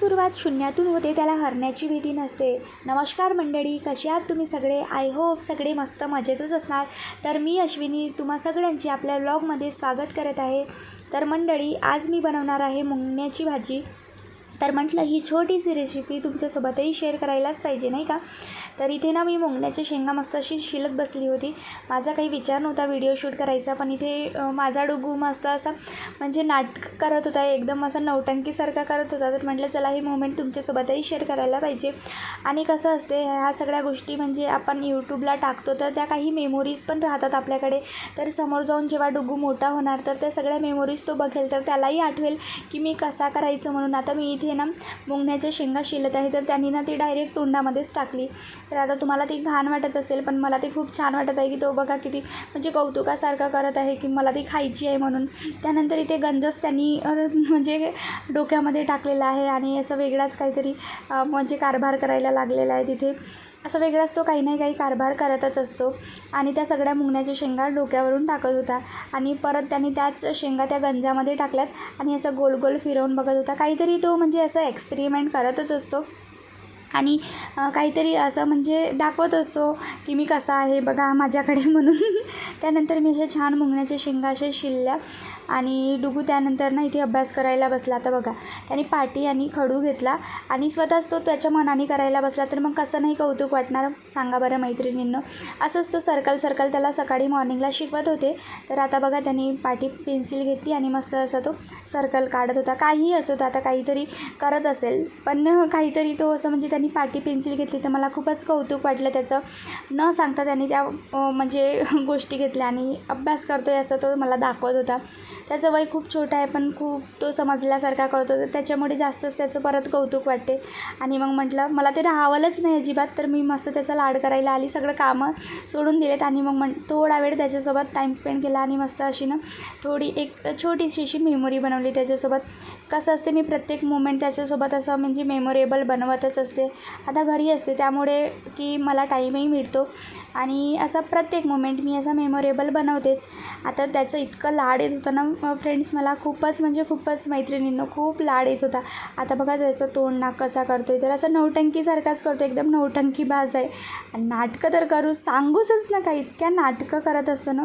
सुरुवात शून्यातून होते त्याला हरण्याची भीती नसते. नमस्कार मंडळी कशी आहात तुम्ही सगळे? आय होप सगळे मस्त मजेतच असणार. तर मी अश्विनी तुम्हा सगळ्यांची आपल्या ब्लॉगमध्ये स्वागत करत आहे. तर मंडळी आज मी बनवणार आहे मुंगण्याची भाजी. तर म्हटलं ही छोटीशी रेसिपी तुमच्यासोबतही शेअर करायलाच पाहिजे नाही का? तर इथे ना मी मुंगण्याच्या शेंगा मस्त अशी शिलत बसली होती. माझा काही विचार नव्हता व्हिडिओ शूट करायचा पण इथे माझा डुगू मस्त असा म्हणजे नाटक करत होता एकदम असा नौटंकीसारखा करत होता. तर म्हटलं चला हे मोमेंट तुमच्यासोबतही शेअर करायला पाहिजे. आणि कसं असते ह्या सगळ्या गोष्टी म्हणजे आपण यूट्यूबला टाकतो तर त्या काही मेमोरीज पण राहतात आपल्याकडे. तर समोर जाऊन जेव्हा डुगू मोठा होणार तर त्या सगळ्या मेमोरीज तो बघेल तर त्यालाही आठवेल की मी कसा करायचं म्हणून. आता मी इथे ना मुंगण्याच्या शेंगा शिलत आहे तर त्यांनी ना ती डायरेक्ट तोंडामध्येच टाकली. तर आता तुम्हाला ती घाण वाटत असेल पण मला ती खूप छान वाटत आहे की तो बघा किती म्हणजे कौतुकासारखा करत आहे की मला ती खायची आहे म्हणून. त्यानंतर इथे गंजच त्यांनी म्हणजे डोक्यामध्ये टाकलेला आहे आणि असं वेगळाच काहीतरी म्हणजे कारभार करायला लागलेला आहे तिथे. असं वेगळाच तो काही नाही काही कारभार करतच असतो. आणि त्या सगळ्या मुंगण्याच्या शेंगा डोक्यावरून टाकत होता. आणि परत त्यांनी त्याच शेंगा त्या गंजामध्ये टाकल्यात. आणि असं गोल गोल फिरवून बघत होता. काहीतरी तो म्हणजे असं एक्सपेरिमेंट करतच असतो. आणि काहीतरी असं म्हणजे दाखवत असतो की मी कसा आहे बघा माझ्याकडे म्हणून. त्यानंतर मी अशा छान मुंगण्याच्या शेंगा अशा शिलल्या आणि डुगू त्यानंतर ना इथे अभ्यास करायला बसला तर बघा. त्याने पाटी आणि खडू घेतला आणि स्वतःच तो त्याच्या मनाने करायला बसला. तर मग कसं नाही कौतुक वाटणार? सांगा बरं मैत्रिणींनं. असंच तो सर्कल सर्कल त्याला सकाळी मॉर्निंगला शिकवत होते. तर आता बघा त्यांनी पाटी पेन्सिल घेतली आणि मस्त असा तो सर्कल काढत होता. काहीही असो तो आता काहीतरी करत असेल. पण काहीतरी तो असं म्हणजे त्यांनी पाटी पेन्सिल घेतली तर मला खूपच कौतुक वाटलं त्याचं. न सांगता त्यांनी त्या म्हणजे गोष्टी घेतल्या आणि अभ्यास करतोय असं तो मला दाखवत होता. त्याचं वय खूप छोटं आहे पण खूप तो समजल्यासारखा करतो तर त्याच्यामुळे जास्तच त्याचं परत कौतुक वाटते. आणि मग म्हटलं मला ते राहावलंच नाही अजिबात तर मी मस्त त्याचा लाड करायला आली सगळं कामं सोडून दिलेत. आणि मग म्हण थोडा वेळ त्याच्यासोबत टाईम स्पेंड केला आणि मस्त अशी ना थोडी एक छोटीशी अशी मेमोरी बनवली त्याच्यासोबत. कसं असते मी प्रत्येक मुमेंट त्याच्यासोबत असं म्हणजे मेमोरेबल बनवतच असते. आता घरी असते त्यामुळे की मला टाईमही मिळतो. आणि असा प्रत्येक मोमेंट मी असा मेमोरेबल बनवतेच. आता त्याचं इतकं लाड येत होतं ना फ्रेंड्स मला खूपच म्हणजे खूपच मैत्रिणींनो खूप लाड येत होता. आता बघा त्याचं तोंड नाक कसा करतो आहे तर असं नौटंकीसारखाच करतो एकदम नौटंकी बाज आहे. आणि नाटकं तर करू सांगूसच नका इतक्या नाटकं करत असतं ना.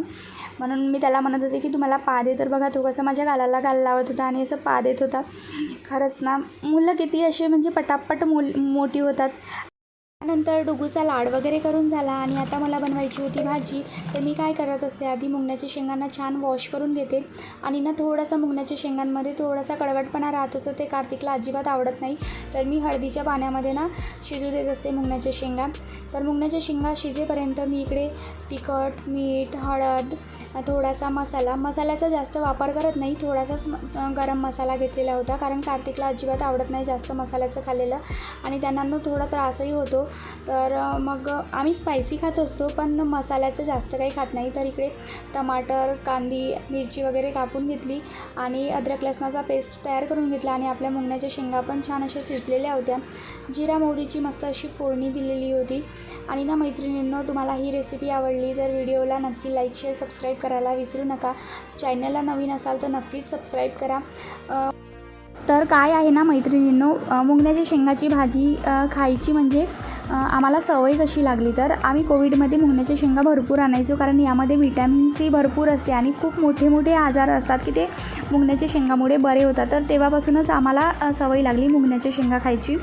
म्हणून मी त्याला म्हणत होते की तुम्हाला पा दे तर बघा तो कसं माझ्या गालाला गाल लावत होता आणि असं पा देत होता. खरंच ना मुलं किती असे म्हणजे पटापट मुल मोठी होतात. नंतर डुगूचा लाड वगैरे करून झाला आणि आता मला बनवायची होती भाजी. तर मी काय करत असते आधी मुंगण्याच्या शेंगांना छान वॉश करून घेते. आणि ना थोडासा मुंगण्याच्या शेंगांमध्ये थोडासा कडवटपणा राहत होतो ते कार्तिकला अजिबात आवडत नाही. तर मी हळदीच्या पाण्यामध्ये ना शिजू देत असते मुंगण्याच्या शेंगा. तर मुंगण्याच्या शेंगा शिजेपर्यंत मी इकडे तिखट मीठ हळद थोडासा मसाला. मसाल्याचा जास्त वापर करत नाही. थोडासाच गरम मसाला घेतलेला होता. कारण कार्तिकला अजिबात आवडत नाही जास्त मसाल्याचं खाल्लेलं आणि त्यांना थोडा त्रासही होतो. तर मग आम्ही स्पायसी खात असतो पण मसाल्याचं जास्त काही खात नाही. तर इकडे टमाटर कांदी मिरची वगैरे कापून घेतली आणि अद्रक लसणाचा पेस्ट तयार करून घेतला आणि आपल्या मुंगण्याच्या शेंगा पण छान अशा शिजलेल्या होत्या. जिरा मोहरीची मस्त अशी फोडणी दिलेली होती. आणि ना मैत्रिणींनो तुम्हाला ही रेसिपी आवडली तर व्हिडिओला नक्की लाईक शेअर सबस्क्राईब करायला विसरू नका. चॅनलला नवीन असाल तर नक्कीच सबस्क्राईब करा. तर काय आहे ना मैत्रिणींनो? मुंगण्याच्या शेंगाची भाजी खायची म्हणजे आम्हाला सवय कशी लागली तर आम्ही कोविडमध्ये मुंगण्याच्या शेंगा भरपूर आणायचो कारण यामध्ये व्हिटॅमिन सी भरपूर असते आणि खूप मोठे मोठे आजार असतात की ते मुंगण्याच्या शेंगामुळे बरे होतात. तर तेव्हापासूनच आम्हाला सवय लागली मुंगण्याच्या शेंगा खायची.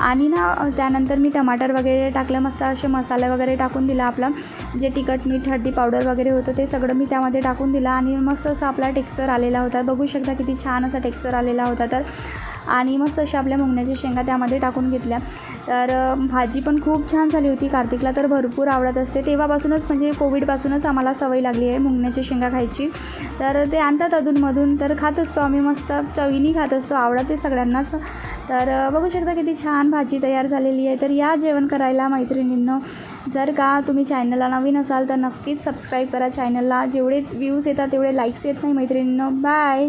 आणि ना त्यानंतर मी टमाटर वगैरे टाकलं मस्त असे मसाले वगैरे टाकून दिला आपला. जे तिखट मीठ हळदी पावडर वगैरे होतं ते सगळं मी त्यामध्ये टाकून दिलं आणि मस्त असा आपला टेक्स्चर आलेला होता. बघू शकता किती छान असा टेक्स्चर आलेला होता. तर आणि मस्त अशा आपल्या मुंगण्याच्या शेंगा त्यामध्ये टाकून घेतल्या. तर भाजी पण खूप छान झाली होती. कार्तिकला तर भरपूर आवडत असते. तेव्हापासूनच म्हणजे कोविडपासूनच आम्हाला सवय लागली आहे मुंगण्याची शेंगा खायची. तर ते आणतात अधूनमधून. तर खात असतो आम्ही मस्त. चवीनी खात असतो. आवडते सगळ्यांनाच. तर बघू शकता किती छान भाजी तयार झालेली आहे. तर या जेवण करायला मैत्रिणींनो जर का तुम्ही चॅनलला नवीन असाल तर नक्कीच सबस्क्राईब करा. चॅनलला जेवढे व्ह्यूज येतात तेवढे लाईक्स येत नाही मैत्रिणींनो. बाय